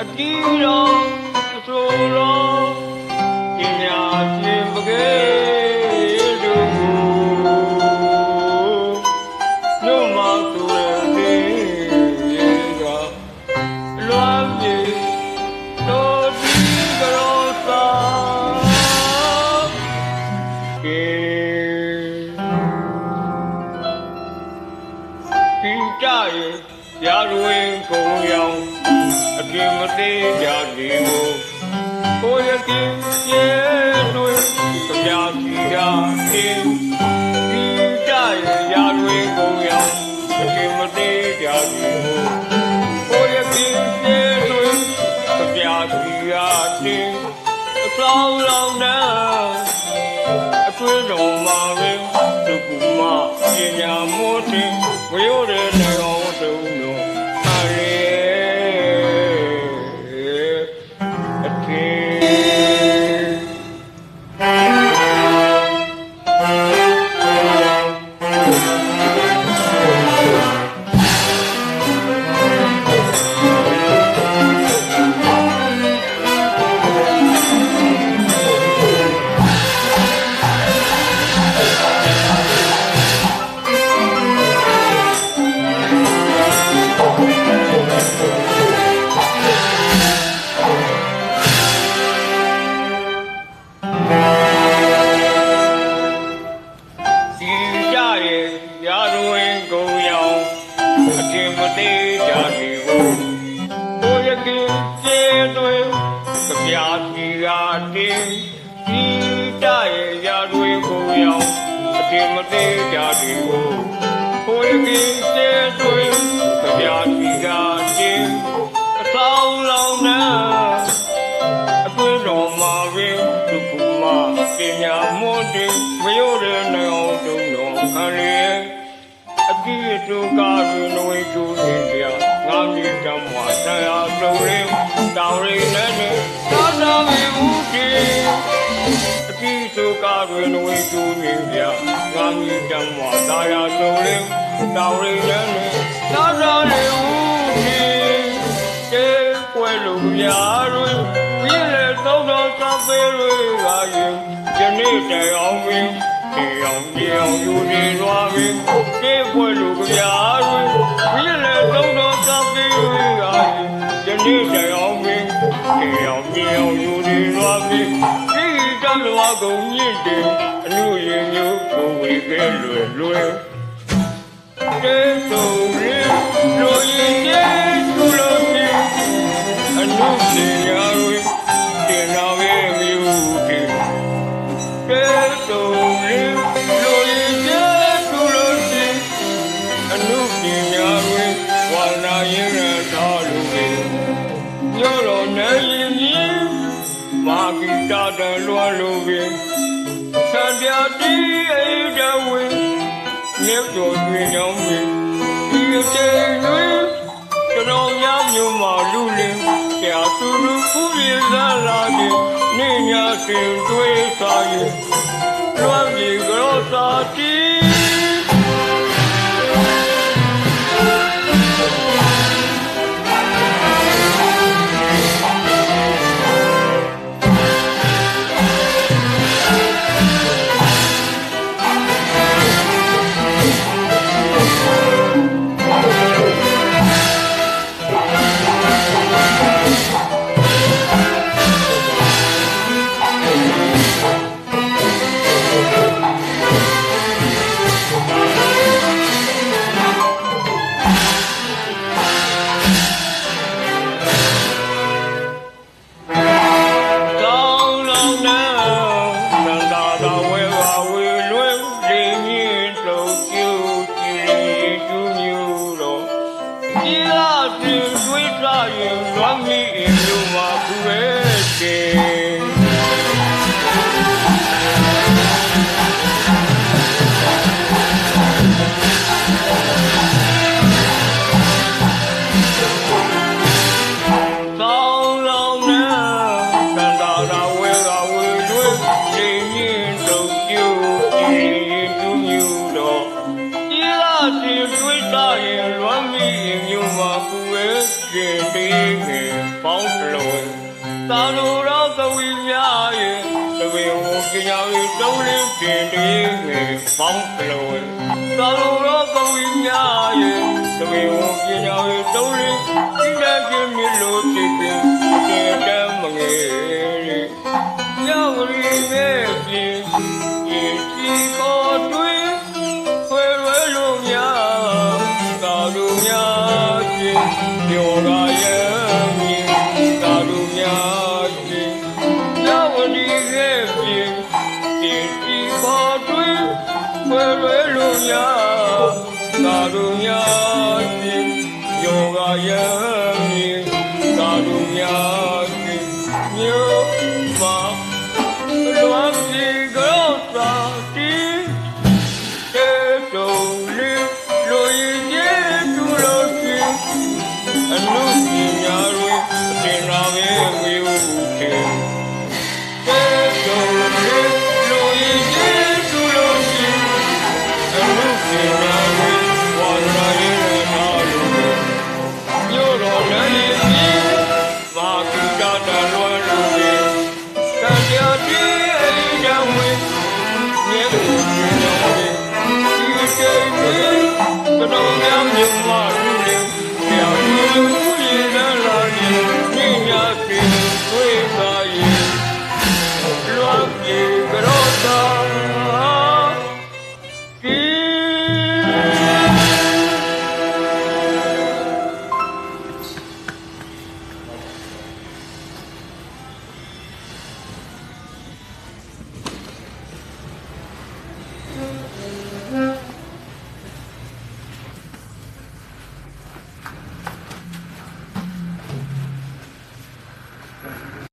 အတီးတော်အဆိုးတော် အပြင်းမသေးကြဒီကိုကိုရကင်းရဲ့တွေကြစီရာတင်ဒီကြရဲ့ရာဇဝင်ကုံရောင်အပြင်းမသေးကြဒီကိုကိုရကင်းရဲ့တွေကြစီရာတင်အဆောင်လောင်နာအတွေ့တော်မှာပဲသူကမှပညာမိုးတင်ဝိရောတဲ့ အတင်မသေးကြဒီကိုကိုရကင်းကျေတွေကြစီရာတင်ဒီကြရဲ့ရာဇဝင်ကုံရောင်အတင်မသေးကြဒီကိုကိုရကင်းကျေတွေကြ ကားရင်ဝိကျူနေကြငါမြည်တမ်းမှာဆရာစုံရင်းတောင်ရင်းနဲ့သာသာမီဦးကြီးအတိအတူကားရင်ဝိကျူနေကြငါမြည်တမ်းမှာသာယာစုံရင်းတောင်ရင်းနဲ့သာသာမီဦးကြီးကျေကွယ်လို့များရွေးပြည့်လေသုံးတော်သပေးတွေကရင်ယနေ့တရားဝင်းတရားတရားယူနေသွားပြီကျေကွယ်လို့များရွေးပြ င်းတရားတရားယူနေသွားပြီဒီတလွားကုန်မြင့်တယ်အမှုရင်မျိုးကိုဝေခဲ့လွယ်လွယ် que sobre lo llegué tu lo que anunciaron que ma quita de lo lo bien Sandia di ai da win မြတ်တော်တွင်ကြောင်းပင်ဒီအချိန်တွင်ကျွန်တော်များမျိုးမှလူလင်းဆရာသူလူဖူးရလာလာခြင်းနေညာစင်တွေးစားရင်လွမ်းပြေကြောသာတီ မိမြို့မှာခုရဲကဲလွမ်းမိမြို့မှာခုရဲကဲ သာလိုတော့ကဝိများရဲ့တပင်ကိုပညာရေးတုံးလင်းတင်တည်းငယ်ပေါင်းကလေးသာလိုတော့ကဝိများရဲ့တပင်ကိုပညာရေးတုံးလင်းဒီလက်ချင်းမြလို့တည်တင်တေတမ်းမငယ်ညဝရီရဲ့ပြင်ဒီဒီကိုတွေ့ခွေရွယ်လို့များသာလူများချင်းပြောက တင်တီပေါ်တွင်ခွေရွယ်လို့များသာလူများချင်းပြောကရဲ့မြင်သာလူများချင်းမြို့မှာ တော်များမြတ်မာရူလေဆရာသူ